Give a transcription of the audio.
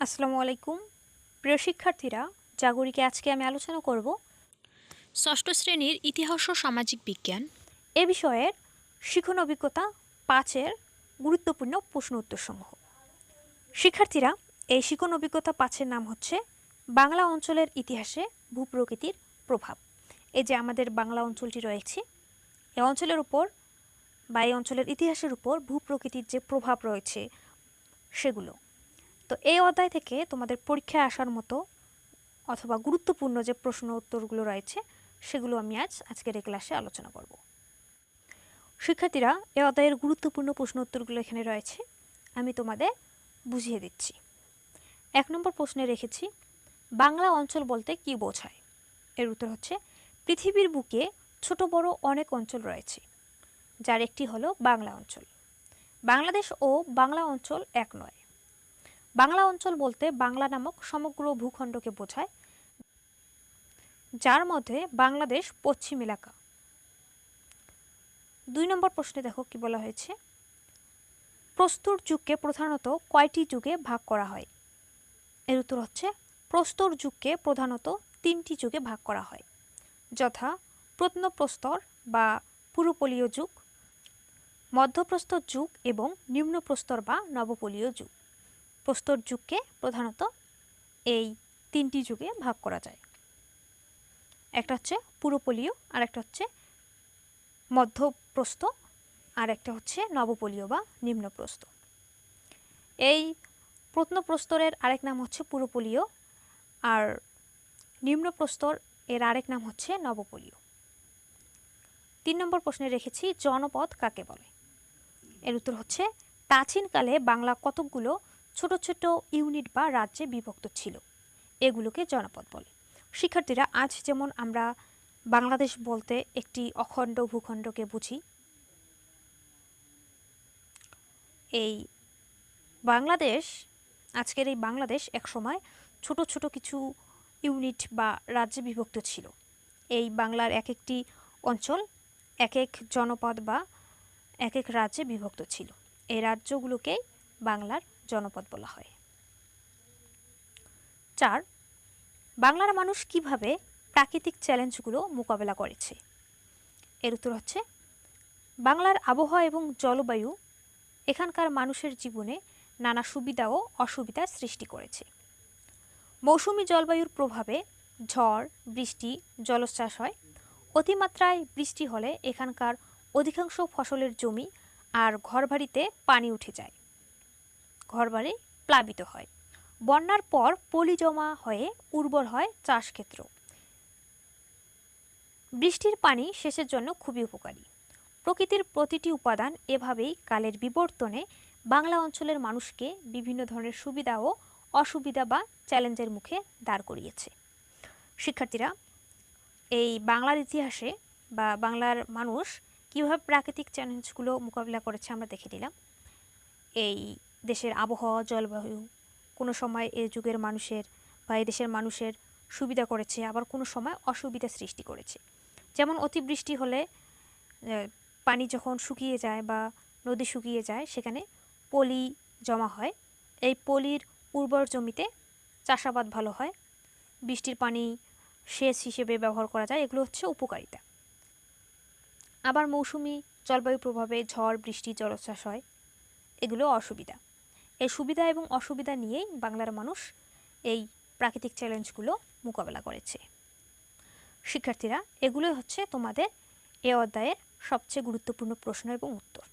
আসসালামু আলাইকুম। প্রিয় শিক্ষার্থীরা, জাগরিকে আজকে আমি আলোচনা করব ষষ্ঠ শ্রেণির ইতিহাস ও সামাজিক বিজ্ঞান। এ বিষয়ের শিখন অভিজ্ঞতা পাঁচের গুরুত্বপূর্ণ প্রশ্ন উত্তরসমূহ। শিক্ষার্থীরা, এই শিখন অভিজ্ঞতা পাঁচের নাম হচ্ছে বাংলা অঞ্চলের ইতিহাসে ভূপ্রকৃতির প্রভাব। এই যে আমাদের বাংলা অঞ্চলটি রয়েছে এই অঞ্চলের উপর বা এই অঞ্চলের ইতিহাসের উপর ভূপ্রকৃতির যে প্রভাব রয়েছে, সেগুলো। তো এই অধ্যায় থেকে তোমাদের পরীক্ষায় আসার মতো অথবা গুরুত্বপূর্ণ যে প্রশ্ন উত্তরগুলো রয়েছে, সেগুলো আমি আজ আজকের এই ক্লাসে আলোচনা করব। শিক্ষার্থীরা, এই অধ্যায়ের গুরুত্বপূর্ণ প্রশ্ন উত্তরগুলো এখানে রয়েছে। আমি তোমাদের বুঝিয়ে দিচ্ছি। এক নম্বর প্রশ্নে রেখেছি, বাংলা অঞ্চল বলতে কি বোঝায়? এর উত্তর হচ্ছে, পৃথিবীর বুকে ছোট বড় অনেক অঞ্চল রয়েছে, যার একটি হলো বাংলা অঞ্চল। বাংলাদেশ ও বাংলা অঞ্চল এক নয়। বাংলা অঞ্চল বলতে বাংলা নামক সমগ্র ভূখণ্ডকে বোঝায়, যার মধ্যে বাংলাদেশ পশ্চিম এলাকা। দুই নম্বর প্রশ্নে দেখো কি বলা হয়েছে। প্রস্তর যুগকে প্রধানত কয়টি যুগে ভাগ করা হয়? এর উত্তর হচ্ছে, প্রস্তর যুগকে প্রধানত তিনটি যুগে ভাগ করা হয়। যথা প্রত্নপ্রস্তর বা পুরোপলীয় যুগ, মধ্যপ্রস্তর যুগ এবং নিম্নপ্রস্তর বা নবপলীয় যুগ। প্রস্তর যুগকে প্রধানত এই তিনটি যুগে ভাগ করা যায়। একটা হচ্ছে পুরোপলীয় আর একটা হচ্ছে মধ্যপ্রস্ত আর একটা হচ্ছে নবপলীয় বা নিম্নপ্রস্ত এই প্রত্নপ্রস্তরের আরেক নাম হচ্ছে পুরোপলীয় আর নিম্নপ্রস্তর এর আরেক নাম হচ্ছে নবপলীয় তিন নম্বর প্রশ্নে রেখেছি জনপদ কাকে বলে? এর উত্তর হচ্ছে প্রাচীনকালে বাংলা কতকগুলো ছোট ছোট ইউনিট বা রাজ্যে বিভক্ত ছিল। এগুলোকে জনপদ বলে। শিক্ষার্থীরা আজ যেমন আমরা বাংলাদেশ বলতে একটি অখণ্ড ভূখণ্ডকে বুঝি, এই বাংলাদেশ, আজকের এই বাংলাদেশ একসময় ছোট ছোট কিছু ইউনিট বা রাজ্যে বিভক্ত ছিল। এই বাংলার এক একটি অঞ্চল এক এক জনপদ বা এক এক রাজ্যে বিভক্ত ছিল। এই রাজ্যগুলোকেই বাংলার জনপদ বলা হয়। চার, বাংলার মানুষ কীভাবে প্রাকৃতিক চ্যালেঞ্জগুলো মোকাবেলা করেছে? এর উত্তর হচ্ছে, বাংলার আবহাওয়া এবং জলবায়ু এখানকার মানুষের জীবনে নানা সুবিধা ও অসুবিধার সৃষ্টি করেছে। মৌসুমি জলবায়ুর প্রভাবে ঝড়, বৃষ্টি, জলোচ্ছ্বাস হয়। অতিমাত্রায় বৃষ্টি হলে এখানকার অধিকাংশ ফসলের জমি আর ঘরবাড়িতে পানি উঠে যায়। ঘরবাড়ি প্লাবিত হয়। বন্যার পর পলি জমা হয়ে উর্বর হয় চাষক্ষেত্র বৃষ্টির পানি সেচের জন্য খুবই উপকারী। প্রকৃতির প্রতিটি উপাদান এভাবেই কালের বিবর্তনে বাংলা অঞ্চলের মানুষকে বিভিন্ন ধরনের সুবিধা ও অসুবিধা বা চ্যালেঞ্জের মুখে দাঁড় করিয়েছে। শিক্ষার্থীরা, এই বাংলার ইতিহাসে বা বাংলার মানুষ কীভাবে প্রাকৃতিক চ্যালেঞ্জগুলো মোকাবিলা করেছে আমরা দেখে নিলাম। এই দেশের আবহাওয়া, জলবায়ু, কোনো সময় এ যুগের মানুষের বা দেশের মানুষের সুবিধা করেছে, আবার কোনো সময় অসুবিধা সৃষ্টি করেছে। যেমন অতিবৃষ্টি হলে পানি যখন শুকিয়ে যায় বা নদী শুকিয়ে যায়, সেখানে পলি জমা হয়। এই পলির উর্বর জমিতে চাষাবাদ ভালো হয়। বৃষ্টির পানি সেচ হিসেবে ব্যবহার করা যায়, এগুলো হচ্ছে উপকারিতা। আবার মৌসুমি জলবায়ু প্রভাবে ঝড়, বৃষ্টি, জলোচ্ছ্বাস হয়, এগুলো অসুবিধা। এই সুবিধা এবং অসুবিধা নিয়েই বাংলার মানুষ এই প্রাকৃতিক চ্যালেঞ্জগুলো মোকাবেলা করেছে। শিক্ষার্থীরা, এগুলোই হচ্ছে তোমাদের এ অধ্যায়ের সবচেয়ে গুরুত্বপূর্ণ প্রশ্ন এবং উত্তর।